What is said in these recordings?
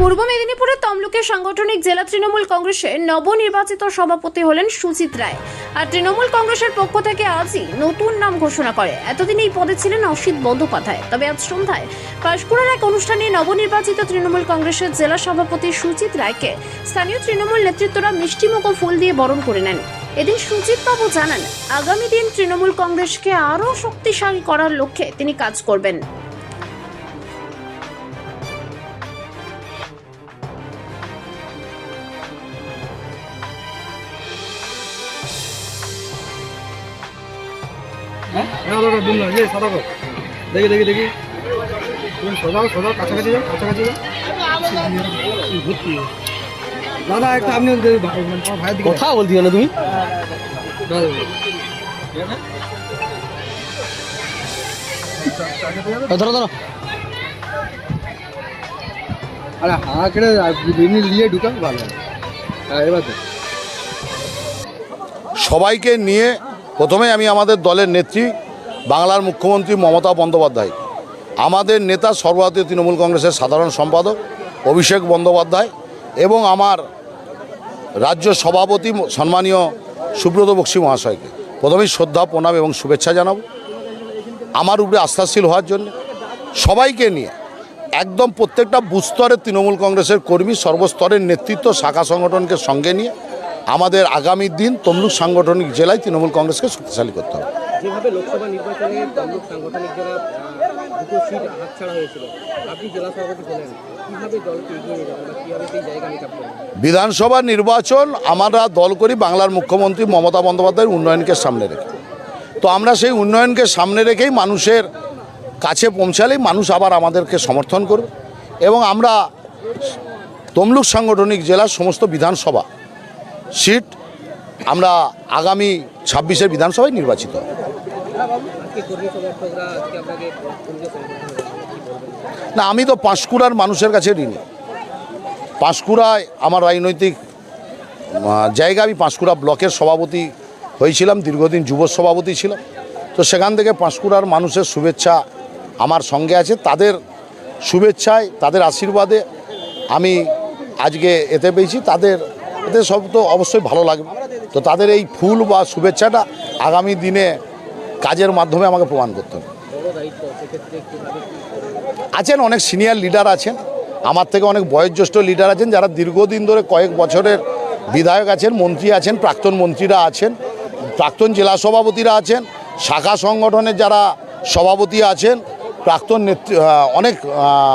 পূর্ব মেদিনীপুরের তমলুকের সাংগঠনিক জেলা তৃণমূল কংগ্রেসের নবনির্বাচিত সভাপতি হলেন সুচিত রায়। আর তৃণমূল কংগ্রেসের পক্ষ থেকে আজই নতুন নাম ঘোষণা করে। এতদিন এই পদে ছিলেন অসিত বন্দ্যোপাধ্যায়। তবে আজ সন্ধ্যায় পাঁশকুড়ার এক অনুষ্ঠানে নবনির্বাচিত তৃণমূল কংগ্রেসের জেলা সভাপতি সুচিত রায়কে স্থানীয় তৃণমূল নেতৃত্বরা মিষ্টিমুখ ফুল দিয়ে বরণ করে নেন। এদিন সুজিত বাবু জানান, আগামী দিন তৃণমূল কংগ্রেসকে আরও শক্তিশালী করার লক্ষ্যে তিনি কাজ করবেন। হ্যাঁ দাদা বুম না ইয়ে সাদা কর দেখি দেখি দেখি। তুমি সোজা সোজা কাছাকাছি যাও কাছাকাছি যাও। দাদা একটা আপনি মানে দিকে কথা বলছি না তুমি? ধরো ধরো। আরে হা কেড়ে নিয়ে ঢুকা ভালো। হ্যাঁ এবার সবাইকে নিয়ে প্রথমে আমি আমাদের দলের নেত্রী বাংলার মুখ্যমন্ত্রী মমতা বন্দ্যোপাধ্যায়, আমাদের নেতা সর্বভারতীয় তৃণমূল কংগ্রেসের সাধারণ সম্পাদক অভিষেক বন্দ্যোপাধ্যায় এবং আমার রাজ্য সভাপতি সম্মানীয় সুব্রত বক্সী মহাশয়কে। প্রথমেই শ্রদ্ধা, প্রণাম এবং শুভেচ্ছা জানাব। আমার উপরে আস্থাশীল হওয়ার জন্য সবাইকে নিয়ে একদম প্রত্যেকটা বুস্তরের তৃণমূল কংগ্রেসের কর্মী, সর্বস্তরের নেতৃত্ব, শাখা সংগঠনকে সঙ্গে নিয়ে আমাদের আগামী দিন তমলুক সাংগঠনিক জেলায় তৃণমূল কংগ্রেসকে শক্তিশালী করতে হবে। যেভাবে লোকসভা নির্বাচনে তমলুক সাংগঠনিক জেলা দুটো সিট হাতছাড়া হয়েছিল, আপনি জেলা সভাপতি হলেন, কীভাবে দলকে এগিয়ে নিয়ে যাবেন বা কীভাবে সেই জায়গা নিতে পারবেন বিধানসভা নির্বাচন আমরা দল করি, বাংলার মুখ্যমন্ত্রী মমতা বন্দ্যোপাধ্যায়ের উন্নয়নকে সামনে রেখে। তো আমরা সেই উন্নয়নকে সামনে রেখেই মানুষের কাছে পৌঁছালেই মানুষ আবার আমাদেরকে সমর্থন করবে। এবং আমরা তমলুক সাংগঠনিক জেলার সমস্ত বিধানসভা সিট আমরা আগামী ছাব্বিশের বিধানসভায় নির্বাচিত না, আমি তো পাঁশকুড়ার মানুষের কাছে ঋণী। পাঁশকুড়ায় আমার রাজনৈতিক জায়গা, আমি পাঁশকুড়া ব্লকের সভাপতি হয়েছিলাম, দীর্ঘদিন যুব সভাপতি ছিলাম। তো সেখান থেকে পাঁশকুড়ার মানুষের শুভেচ্ছা আমার সঙ্গে আছে। তাদের শুভেচ্ছায়, তাদের আশীর্বাদে আমি আজকে এতে পেয়েছি। তাদের, এতে সব তো অবশ্যই ভালো লাগবে। তো তাদের এই ফুল বা শুভেচ্ছাটা আগামী দিনে কাজের মাধ্যমে আমাকে প্রমাণ করতে হবে। আছেন অনেক সিনিয়র লিডার আছেন। আমার থেকে অনেক বয়োজ্যেষ্ঠ লিডার আছেন যারা দীর্ঘদিন ধরে কয়েক বছরের বিধায়ক আছেন মন্ত্রী আছেন প্রাক্তন মন্ত্রীরা আছেন প্রাক্তন জেলা সভাপতিরা আছেন শাখা সংগঠনের যারা সভাপতি আছেন প্রাক্তন নেতৃ আহ, অনেক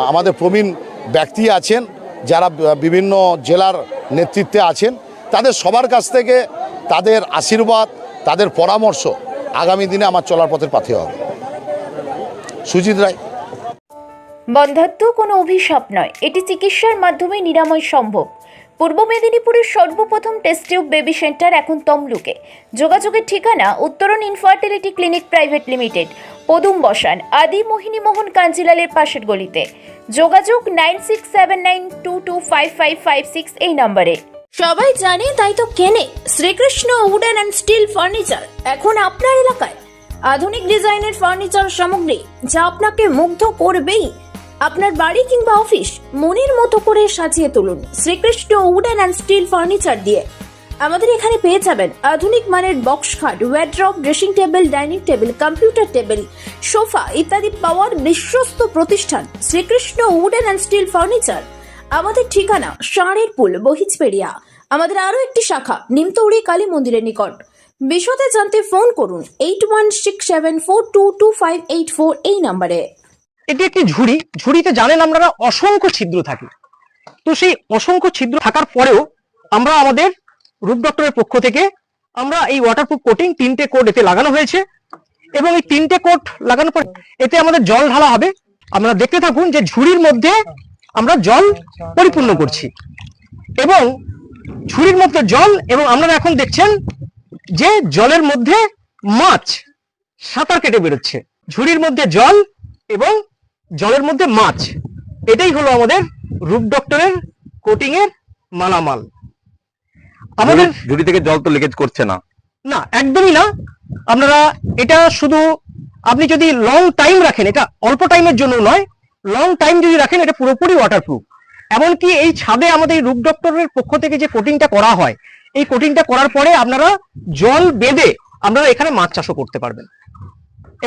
আমাদের প্রবীণ ব্যক্তি আছেন যারা বিভিন্ন জেলার নেতৃত্বে আছেন তাদের সবার কাছ থেকে তাদের আশীর্বাদ তাদের পরামর্শ আগামী দিনে আমার চলার পথের পাথে হবে। সুজিত রায়। বন্ধাত্ম কোনো অভিশাপ নয়। এটি চিকিৎসার মাধ্যমে নিরাময় সম্ভব। পূর্ব মেদিনীপুরের সর্বপ্রথম টেস্ট টিউব বেবি সেন্টার এখন তমলুকে। যোগাযোগের ঠিকানা উত্তরণ ইনফার্টিলিটি ক্লিনিক প্রাইভেট লিমিটেড পদুম বসান আদি মোহিনী মোহন কাঞ্জিলালের পাশের গলিতে। যোগাযোগ nine six seven nine two two five five five six এই নম্বরে সবাই জানে তাই তো কেনে। Shrikrishna wooden and steel furniture. এখন আপনার এলাকায়। আধুনিক ডিজাইনের ফার্নিচার সামগ্রী, যা আপনাকে মুগ্ধ করবেই। আপনার বাড়ি কিংবা অফিস, মনের মতো করে সাজিয়ে তুলুন Shrikrishna wooden and steel furniture দিয়ে। আমাদের এখানে পেয়ে যাবেন আধুনিক মানের বক্স খাট wardrobe dressing table dining table computer table sofa ইত্যাদি পাওয়ার বিশ্বস্ত প্রতিষ্ঠান Shrikrishna wooden and steel furniture. আমাদের ঠিকানা ষাঁড়ের পুল বহিজপেড়িয়া আমাদের আরও একটি শাখা, নিমতৌড়ি কালী মন্দিরের নিকট। বিশদে জানতে ফোন করুন eight one six seven four two two five eight four এই নম্বরে। এটি একটি ঝুড়ি। ঝুড়িতে জানেন আপনারা অসংখ্য ছিদ্র থাকে। তো সেই অসংখ্য ছিদ্র থাকার পরেও আমরা আমাদের রূপ ডক্টরের পক্ষ থেকে আমরা এই ওয়াটারপ্রুফ কোটিং তিনটে কোট এতে লাগানো হয়েছে এবং এই তিনটে কোট লাগানোর পর এতে আমাদের জল ঢালা হবে। আমরা দেখতে থাকুন যে ঝুড়ির মধ্যে আমরা জল পরিপূর্ণ করছি। এবং ঝুড়ির মধ্যে জল এবং আপনারা এখন দেখছেন যে জলের মধ্যে মাছ সাঁতার কেটে বেরোচ্ছে। ঝুড়ির মধ্যে জল এবং জলের মধ্যে মাছ। এটাই হলো আমাদের রূপ ডক্টরের কোটিং এর মালামাল। আমাদের ঝুড়ি থেকে জল তো লিকেজ করছে না। না একদমই না। আপনারা এটা শুধু আপনি যদি লং টাইম রাখেন এটা অল্প টাইমের জন্য নয় লং টাইম যদি রাখেন, এটা পুরোপুরি ওয়াটারপ্রুফ এমনকি এই ছাদে আমাদের রূপ ডক্টরের পক্ষ থেকে যে কোটিংটা করা হয়, এই কোটিংটা করার পরে আপনারা জল বেঁধে আপনারা এখানে মাছ চাষও করতে পারবেন।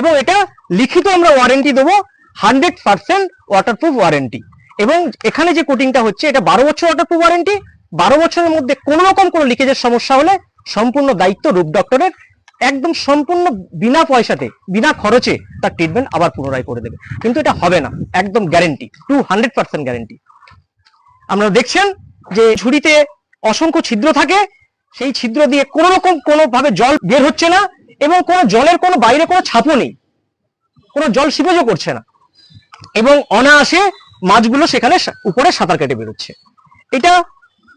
এবং এটা লিখিত আমরা ওয়ারেন্টি দেবো হান্ড্রেড পার্সেন্ট ওয়াটারপ্রুফ ওয়ারেন্টি এবং এখানে যে কোটিংটা হচ্ছে, এটা বারো বছর ওয়াটারপ্রুফ ওয়ারেন্টি বারো বছরের মধ্যে কোনো রকম কোনো লিকেজের সমস্যা হলে সম্পূর্ণ দায়িত্ব রূপ ডক্টরের একদম সম্পূর্ণ বিনা পয়সাতে, বিনা খরচে তার ট্রিটমেন্ট আবার পুনরায় করে দেবে। কিন্তু এটা হবে না, একদম guarantee two hundred percent guarantee আপনারা দেখছেন যে ঝুড়িতে অসংখ্য ছিদ্র থাকে, সেই ছিদ্র দিয়ে কোনো রকম কোনো ভাবে জল বের হচ্ছে না এবং কোনো জলের কোনো বাইরে কোনো ছাপও নেই। কোনো জল সিপেজও করছে না। এবং অনায়াসে মাছগুলো সেখানে উপরে সাঁতার কেটে বেরোচ্ছে। এটা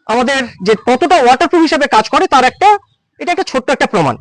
আমাদের যে কতটা ওয়াটারপ্রুফ হিসাবে কাজ করে তার একটা এটা একটা ছোট্ট একটা প্রমাণ।